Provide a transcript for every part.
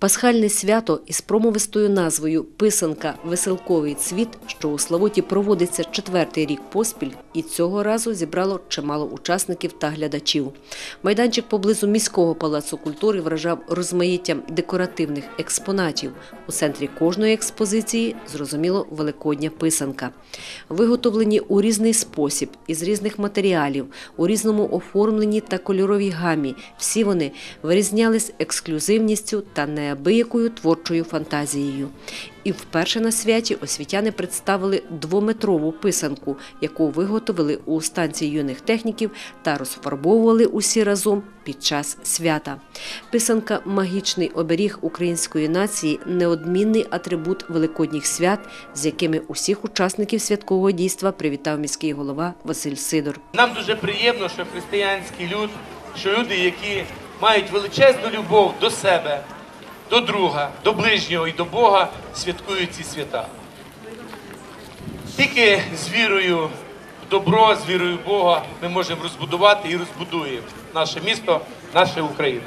Пасхальне свято із промовистою назвою Писанка Веселковий цвіт, що у Славуті проводиться четвертий рік поспіль, і цього разу зібрало чимало учасників та глядачів. Майданчик поблизу міського палацу культури вражав розмаїттям декоративних експонатів. У центрі кожної експозиції зрозуміло великодня писанка. Виготовлені у різний спосіб, із різних матеріалів, у різному оформленні та кольоровій гамі. Всі вони вирізнялись ексклюзивністю та неабиякою творчою фантазією. І вперше на святі освітяни представили двометрову писанку, яку виготовили у станції юних техніків та розфарбовували усі разом під час свята. Писанка магічний оберіг української нації, неодмінний атрибут великодніх свят, з якими усіх учасників святкового дійства привітав міський голова Василь Сидор. Нам дуже приємно, що християнський люд, що люди, які мають величезну любов до себе, до друга, до ближнього і до Бога, святкують ці свята. Тільки з вірою в добро, з вірою в Бога ми можемо розбудувати і розбудуємо наше місто, нашу Україну.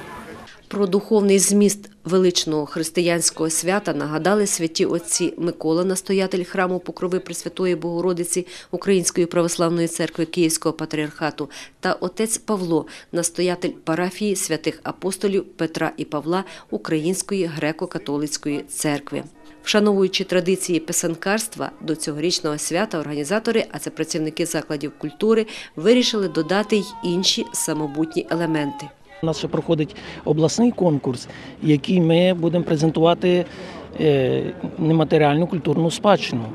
Про духовний зміст величного християнського свята нагадали святі отці Микола, настоятель храму Покрови Пресвятої Богородиці Української православної церкви Київського патріархату та отець Павло, настоятель парафії святих апостолів Петра і Павла Української греко-католицької церкви. Вшановуючи традиції писанкарства до цьогорічного свята, організатори, а це працівники закладів культури, вирішили додати й інші самобутні елементи. У нас ще проходить обласний конкурс, який ми будемо презентувати е, нематеріальну культурну спадщину.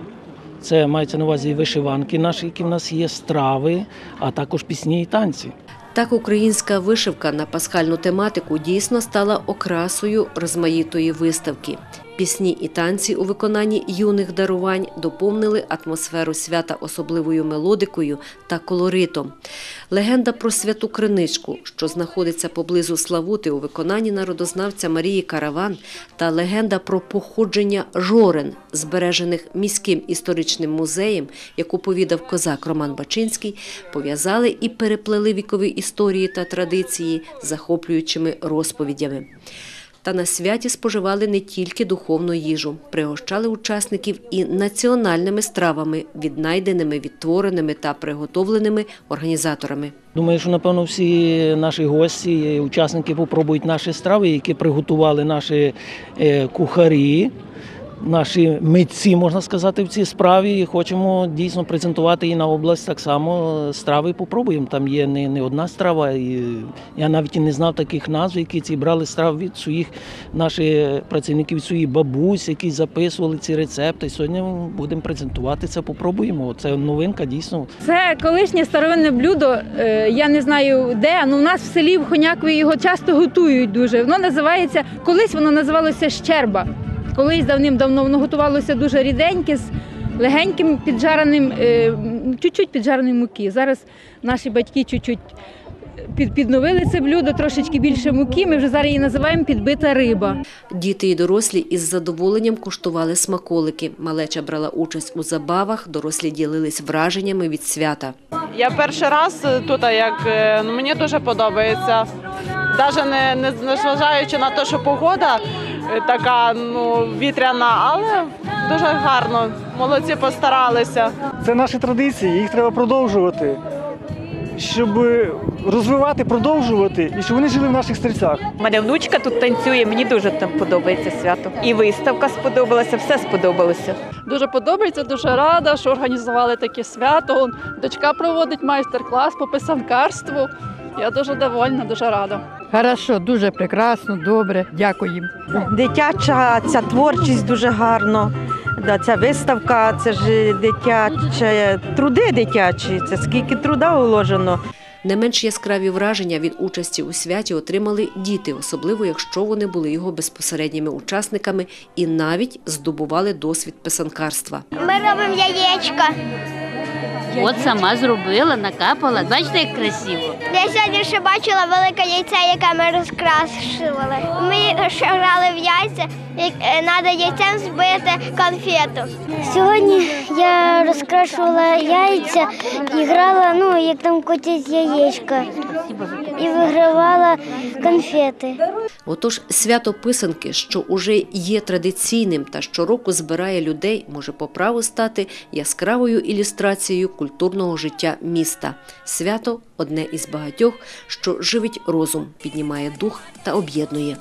Це мається на увазі вишиванки наші, які в нас є, страви, а також пісні і танці. Так українська вишивка на пасхальну тематику дійсно стала окрасою розмаїтої виставки. Пісні і танці у виконанні юних дарувань доповнили атмосферу свята особливою мелодикою та колоритом. Легенда про святу криничку, що знаходиться поблизу Славути у виконанні народознавця Марії Караван, та легенда про походження жорен, збережених міським історичним музеєм, яку повідав козак Роман Бачинський, пов'язали і переплели вікові історії та традиції захоплюючими розповідями. Та на святі споживали не тільки духовну їжу, пригощали учасників і національними стравами, віднайденими, відтвореними та приготовленими організаторами. Думаю, що напевно всі наші гості, учасники попробують наші страви, які приготували наші е, кухарі, наші митці, можна сказати, в цій справі. І хочемо дійсно презентувати і на область так само страви попробуємо. Там є не, не одна страва. І я навіть і не знав таких назв, які ці брали страв від своїх наших працівників, своїх бабусь, які записували ці рецепти. Сьогодні будемо презентувати це, попробуємо. Це новинка дійсно. Це колишнє старовинне блюдо. е, Я не знаю де, але у нас в селі в Хонякові його часто готують дуже. Воно називається, колись воно називалося щерба. Колись давним-давно воно готувалося дуже ріденьке з легеньким піджареним, е, чуть-чуть піджареним муки. Зараз наші батьки чуть-чуть підновили це блюдо, трошечки більше муки. Ми вже зараз її називаємо підбита риба. Діти і дорослі із задоволенням куштували смаколики. Малеча брала участь у забавах, дорослі ділились враженнями від свята. Я перший раз тут, як е, ну, мені дуже подобається. Навіть не, не незважаючи на те, що погода е, така ну, вітряна, але дуже гарно. Молодці постаралися. Це наші традиції, їх треба продовжувати, щоб розвивати, продовжувати і щоб вони жили в наших серцях. У мене внучка тут танцює, мені дуже там подобається свято. І виставка сподобалася, все сподобалося. Дуже подобається, дуже рада, що організували таке свято. Дочка проводить майстер-клас по писанкарству. Я дуже довольна, дуже рада. Хорошо, дуже прекрасно, добре. Дякую їм. Дитяча ця творчість дуже гарно. Да, ця виставка, це ж дитяче, труди дитячі, це скільки труда уложено. Не менш яскраві враження від участі у святі отримали діти, особливо якщо вони були його безпосередніми учасниками і навіть здобували досвід писанкарства. Ми робимо яєчка. От сама зробила, накапала. Бачите, як красиво. Я сьогодні ще бачила велике яйце, яке ми розкрашували. Ми ще грали в яйця. яйця, треба яйцем збити конфету. Сьогодні я розкрашувала яйця і грала, ну, як там котять яєчка, і вигравала конфети. Отож, свято писанки, що уже є традиційним та щороку збирає людей, може по праву стати яскравою ілюстрацією культурного життя міста. Свято одне із багатьох, що живить розум, піднімає дух та об'єднує.